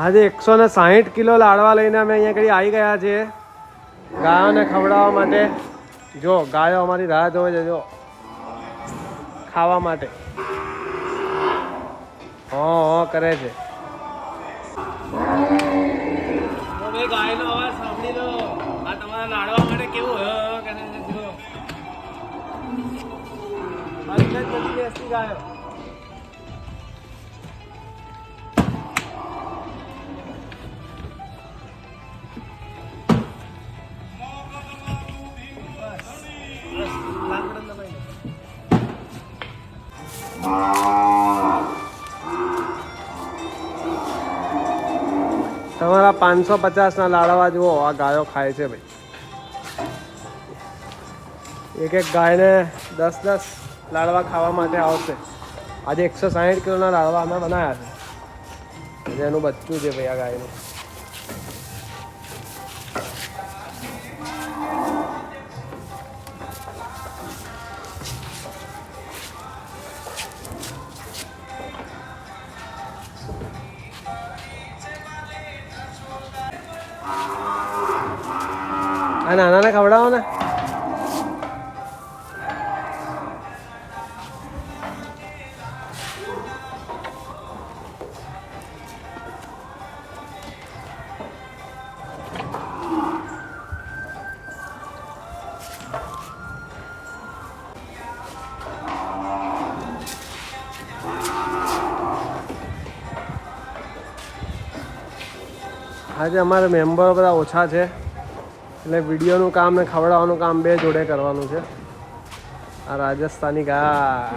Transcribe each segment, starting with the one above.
આજે એકસો ને સાહીઠ કિલો લાડવા લઈને અમે અહીંયા ઘડી આવી ગયા છીએ. ગાયોને ખવડાવવા માટે. જો ગાયો અમારી રાહ જોવે છે જો. ખાવા માટે. હો હો કરે છે. ગાયનો અવાજ સાંભળી લો. આ તમારા લાડવા માટે કેવું હ કરે છે જો. ગાયો. તમારા પાંચસો પચાસના લાડવા જુઓ, આ ગાયો ખાય છે ભાઈ. એક એક ગાયને દસ દસ લાડવા ખાવા માટે આવશે. આજે એકસો સાહીઠ કિલોના લાડવા અમે બનાવ્યા છે. એનું બચ્ચું છે ભાઈ આ ગાયનું. આ નાનાને ખવડાવો ને આજે અમારે મેમ્બરો બધા ઓછા છે. એટલે વિડીયોનું કામ ને ખવડાવવાનું કામ બે જોડે કરવાનું છે. આ રાજસ્થાની ગા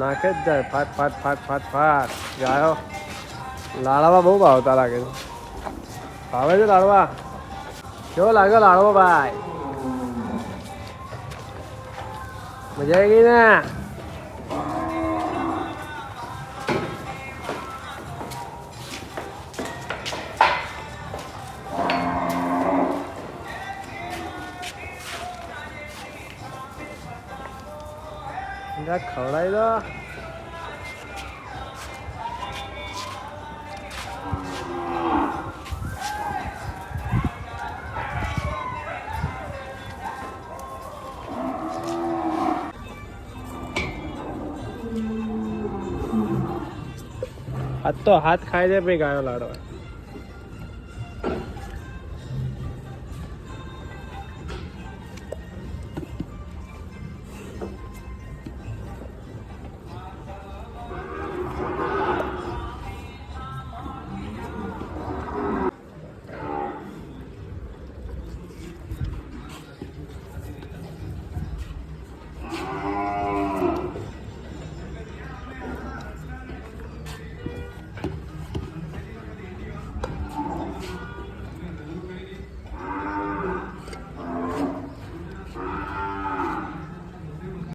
નાખે જ જાય. ફાટ ફાટ ફાટ ફાટ ફાટ. ગાયો. લાડવા બહુ ભાવતા લાગે છે. ભાવે છે લાડવા? કેવો લાગ્યો લાડવો ભાઈ મજા આવી ગઈ ને જરાક ખવડાવી દો આજ તો હાથ ખાય છે ભાઈ ગાયો લાડવા.